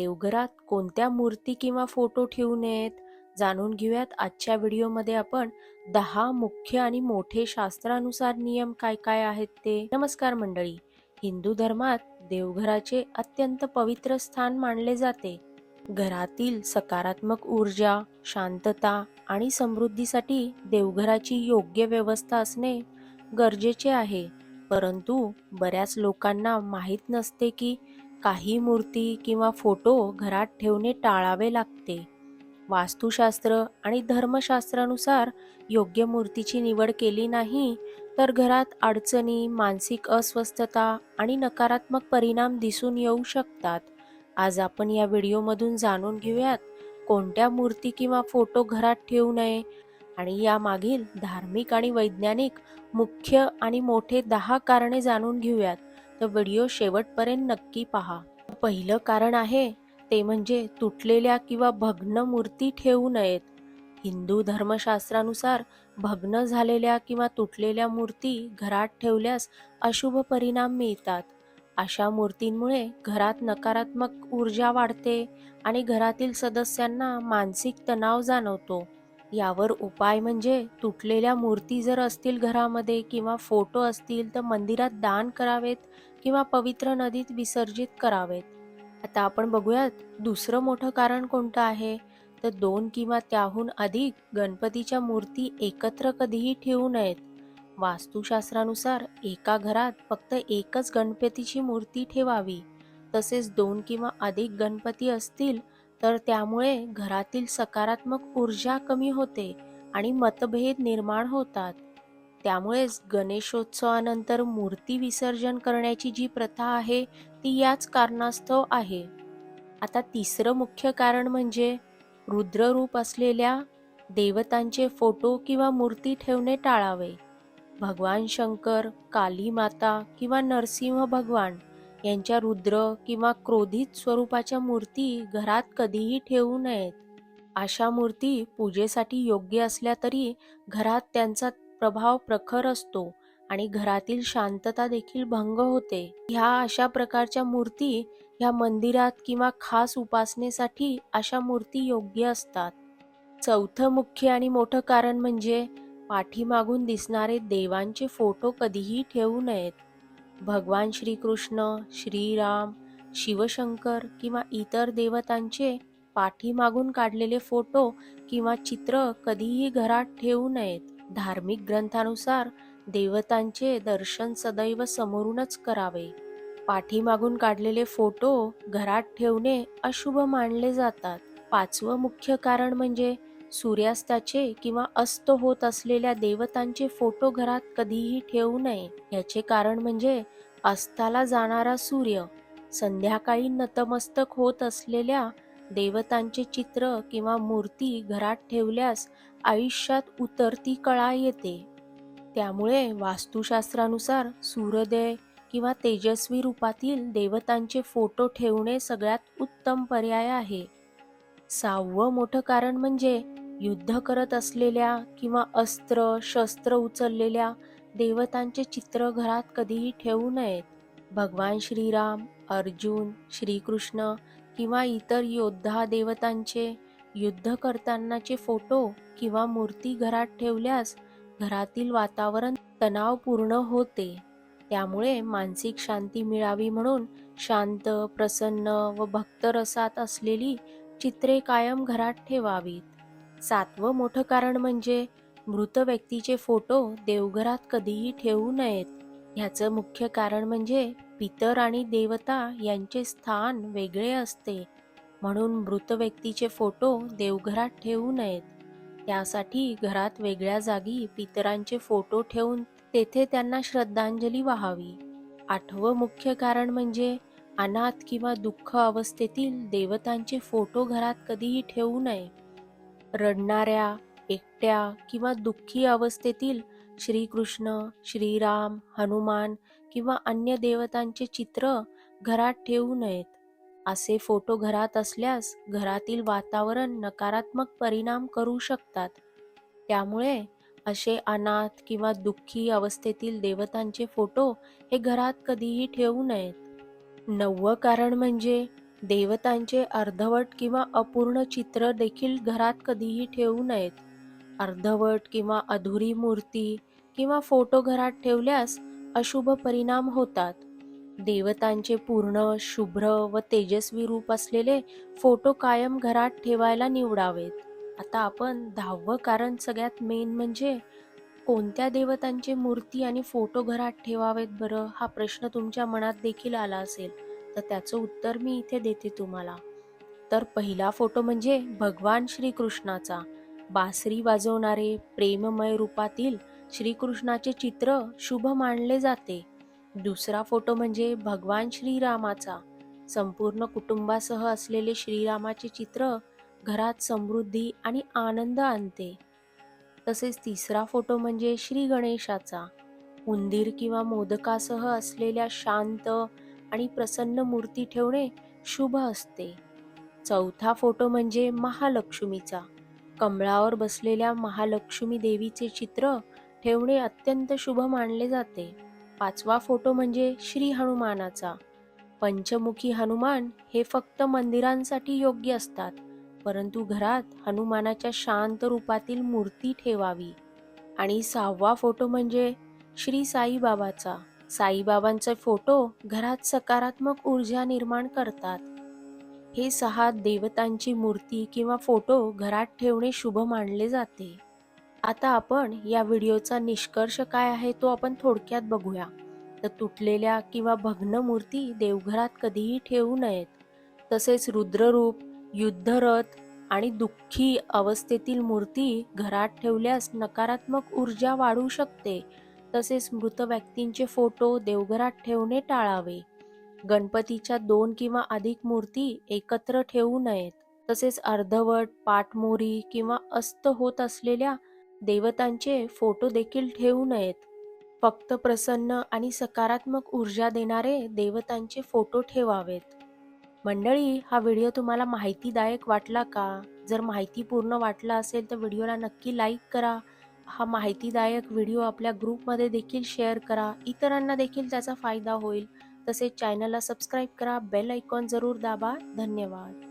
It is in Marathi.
देवघरात कोणत्या मूर्ती किंवा फोटो ठेवू नयेत जाणून घेऊयात आजच्या व्हिडिओमध्ये आपण दहा मुख्य आणि मोठे शास्त्रानुसार नियम काय काय आहेत ते. नमस्कार मंडळी हिंदू धर्मात देवघराचे अत्यंत पवित्र स्थान मानले जाते. घरातील सकारात्मक ऊर्जा शांतता आणि समृद्धीसाठी देवघराची योग्य व्यवस्था असणे गरजेचे आहे. परंतु बऱ्याच लोकांना माहीत नसते की काही मूर्ती किंवा फोटो घरात ठेवणे टाळावे लागते. वास्तुशास्त्र आणि धर्मशास्त्रानुसार योग्य मूर्तीची निवड केली नाही तर घरात अडचणी मानसिक अस्वस्थता आणि नकारात्मक परिणाम दिसून येऊ शकतात. आज आपण या व्हिडिओमधून जाणून घेऊयात कोणत्या मूर्ती किंवा फोटो घरात ठेवू नये आणि यामागील धार्मिक आणि वैज्ञानिक मुख्य आणि मोठे दहा कारणे जाणून घेऊयात. तर व्हिडिओ शेवटपर्यंत नक्की पहा. पहिलं कारण आहे ते म्हणजे तुटलेल्या किंवा भग्न मूर्ती ठेवू नयेत. हिंदू धर्मशास्त्रानुसार भग्न झालेल्या किंवा तुटलेल्या मूर्ती घरात ठेवल्यास अशुभ परिणाम मिळतात. अशा मूर्तींमुळे घरात नकारात्मक ऊर्जा वाढते आणि घरातील सदस्यांना मानसिक तणाव जाणवतो. यावर उपाय म्हणजे तुटलेल्या मूर्ती जर असतील घरामध्ये किंवा फोटो असतील तर मंदिरात दान करावेत किंवा पवित्र नदीत विसर्जित करावेत. आता आपण बघूयात दुसरं मोठं कारण कोणतं आहे? तर दोन किंवा त्याहून अधिक गणपतीच्या मूर्ती एकत्र कधीही ठेवू नयेत. वास्तुशास्त्रानुसार एका घरात फक्त एकच गणपतीची मूर्ती ठेवावी. तसेच दोन किंवा अधिक गणपती असतील तर त्यामुळे घरातील सकारात्मक ऊर्जा कमी होते आणि मतभेद निर्माण होतात. त्यामुळेच गणेशोत्सवानंतर मूर्ती विसर्जन करण्याची जी प्रथा आहे ती याच कारणास्तव आहे. आता तिसरं मुख्य कारण म्हणजे रुद्ररूप असलेल्या देवतांचे फोटो किंवा मूर्ती ठेवणे टाळावे. भगवान शंकर काली माता किंवा नरसिंह भगवान यांच्या रुद्र किंवा क्रोधित स्वरूपाच्या मूर्ती घरात कधीही ठेवू नयेत. अशा मूर्ती पूजेसाठी योग्य असल्या तरी घरात त्यांचा प्रभाव प्रखर असतो आणि घरातील शांतता देखील भंग होते. ह्या अशा प्रकारच्या मूर्ती ह्या मंदिरात किंवा खास उपासनेसाठी अशा मूर्ती योग्य असतात. चौथं मुख्य आणि मोठं कारण म्हणजे पाठीमागून दिसणारे देवांचे फोटो कधीही ठेवू नयेत. भगवान श्रीकृष्ण श्रीराम शिवशंकर किंवा इतर देवतांचे पाठीमागून काढलेले फोटो किंवा चित्र कधीही घरात ठेवू नयेत. धार्मिक ग्रंथानुसार देवतांचे दर्शन सदैव समोरूनच करावे. पाठीमागून काढलेले फोटो घरात ठेवणे अशुभ मानले जातात. पाचवं मुख्य कारण म्हणजे सूर्यास्ताचे किंवा अस्त होत असलेल्या देवतांचे फोटो घरात कधीही ठेवू नये. याचे कारण म्हणजे अस्ताला जाणारा सूर्य संध्याकाळी नतमस्तक होत असलेल्या देवतांचे चित्र किंवा मूर्ती घरात ठेवल्यास आयुष्यात उतरती कळा येते. त्यामुळे वास्तुशास्त्रानुसार सूर्योदय किंवा तेजस्वी रूपातील देवतांचे फोटो ठेवणे सगळ्यात उत्तम पर्याय आहे. सहावं मोठं कारण म्हणजे युद्ध करत असलेल्या किंवा अस्त्र शस्त्र उचललेल्या देवतांचे चित्र घरात कधीही ठेवू नयेत. भगवान श्रीराम अर्जुन श्रीकृष्ण किंवा इतर योद्धा देवतांचे युद्ध करतानाचे फोटो किंवा मूर्ती घरात ठेवल्यास घरातील वातावरण तणावपूर्ण होते. त्यामुळे मानसिक शांती मिळावी म्हणून शांत प्रसन्न व भक्तरसात असलेली चित्रे कायम घरात ठेवावीत. सातवं मोठं कारण म्हणजे मृत व्यक्तीचे फोटो देवघरात कधीही ठेवू नयेत. ह्याचं मुख्य कारण म्हणजे पितर आणि देवता यांचे स्थान वेगळे असते. म्हणून मृत व्यक्तीचे फोटो देवघरात ठेवू नयेत. त्यासाठी घरात वेगळ्या जागी पितरांचे फोटो ठेवून तेथे त्यांना श्रद्धांजली वाहावी. आठवं मुख्य कारण म्हणजे अनाथ किंवा दुःख अवस्थेतील देवतांचे फोटो घरात कधीही ठेवू नये. रडणाऱ्या एकट्या किंवा दुःखी अवस्थेतील श्रीकृष्ण श्रीराम हनुमान किंवा अन्य देवतांचे चित्र घरात ठेवू नयेत. असे फोटो घरात असल्यास घरातील वातावरण नकारात्मक परिणाम करू शकतात. त्यामुळे असे अनाथ किंवा दुःखी अवस्थेतील देवतांचे फोटो हे घरात कधीही ठेवू नयेत. नववं कारण म्हणजे देवतांचे अर्धवट किंवा अपूर्ण चित्र देखील घरात कधीही ठेवू नयेत. अर्धवट किंवा अधुरी मूर्ती किंवा फोटो घरात ठेवल्यास अशुभ परिणाम होतात. देवतांचे पूर्ण शुभ्र व तेजस्वी रूप असलेले फोटो कायम घरात ठेवायला निवडावेत. आता आपण दहावं कारण सगळ्यात मेन म्हणजे कोणत्या देवतांचे मूर्ती आणि फोटो घरात ठेवावेत बरं हा प्रश्न तुमच्या मनात देखील आला असेल. तर त्याचं उत्तर मी इथे देते तुम्हाला. तर पहिला फोटो म्हणजे भगवान श्रीकृष्णाचा. बासरी वाजवणारे प्रेममय रूपातील श्रीकृष्णाचे चित्र शुभ मानले जाते. दुसरा फोटो म्हणजे भगवान श्रीरामाचा. संपूर्ण कुटुंबासह असलेले श्रीरामाचे चित्र घरात समृद्धी आणि आनंद आणते. तसेच तिसरा फोटो म्हणजे श्री गणेशाचा. उंदीर किंवा मोदकासह असलेल्या शांत आणि प्रसन्न मूर्ती ठेवणे शुभ असते. चौथा फोटो म्हणजे महालक्ष्मीचा. कमळावर बसलेल्या महालक्ष्मी देवीचे चित्र ठेवणे अत्यंत शुभ मानले जाते. पाचवा फोटो म्हणजे श्री हनुमानाचा. पंचमुखी हनुमान हे फक्त मंदिरांसाठी योग्य असतात परंतु घरात हनुमानाच्या शांत रूपातील मूर्ती ठेवावी. आणि सहावा फोटो म्हणजे श्री साईबाबाचा. साईबाबांचे फोटो घरात सकारात्मक ऊर्जा निर्माण करतात. हे सहा देवतांची मूर्ती किंवा फोटो घरात ठेवणे शुभ मानले जाते. आता आपण या व्हिडिओचा निष्कर्ष काय आहे तो आपण थोडक्यात बघूया. तर तुटलेल्या किंवा भग्न मूर्ती देवघरात कधीही ठेवू नयेत. तसेच रुद्ररूप युद्धरथ आणि दुःखी अवस्थेतील मूर्ती घरात ठेवल्यास नकारात्मक ऊर्जा वाढू शकते. तसेच मृत व्यक्तींचे फोटो देवघरात ठेवणे टाळावे. गणपतीच्या दोन किंवा अधिक मूर्ती एकत्र ठेवू नयेत. तसेच अर्धवट पाठमोरी किंवा अस्त होत असलेल्या देवतांचे फोटो देखील ठेवू नयेत. फक्त प्रसन्न आणि सकारात्मक ऊर्जा देणारे देवतांचे फोटो ठेवावेत. मंडळी हा व्हिडिओ तुम्हाला माहितीदायक वाटला का? जर माहिती पूर्ण वाटला असेल तर व्हिडिओला नक्की लाईक करा. हा माहितीदायक व्हिडिओ आपल्या ग्रुपमध्ये देखील शेअर करा. इतरांना देखील त्याचा फायदा होईल. तसेच चॅनलला सबस्क्राईब करा. बेल ऐकॉन जरूर दाबा. धन्यवाद.